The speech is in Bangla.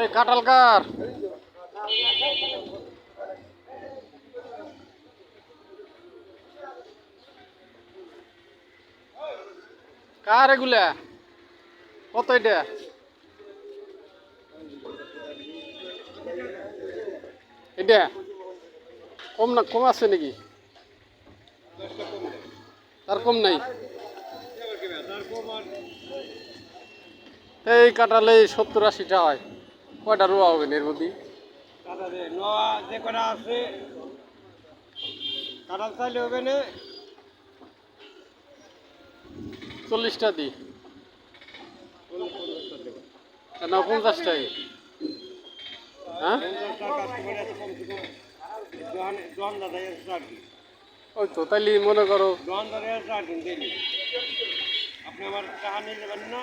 এই কাঁঠাল কার কার এগুলা? কত এটা? এটা? কম না, কম আছে নাকি? তার কম নাই। এই কাটালে সত্তর আশিটা হয়। কয়টা রোয়া হবে এর মধ্যে? নোয়া যে কটা আছে কাটাল চাইলে হবে না। চল্লিশটা দিই না পঞ্চাশটাই। হ্যাঁ? ওই তো তাইলে মনে করো আপনি আমার টাকা নিয়ে নেবেন না।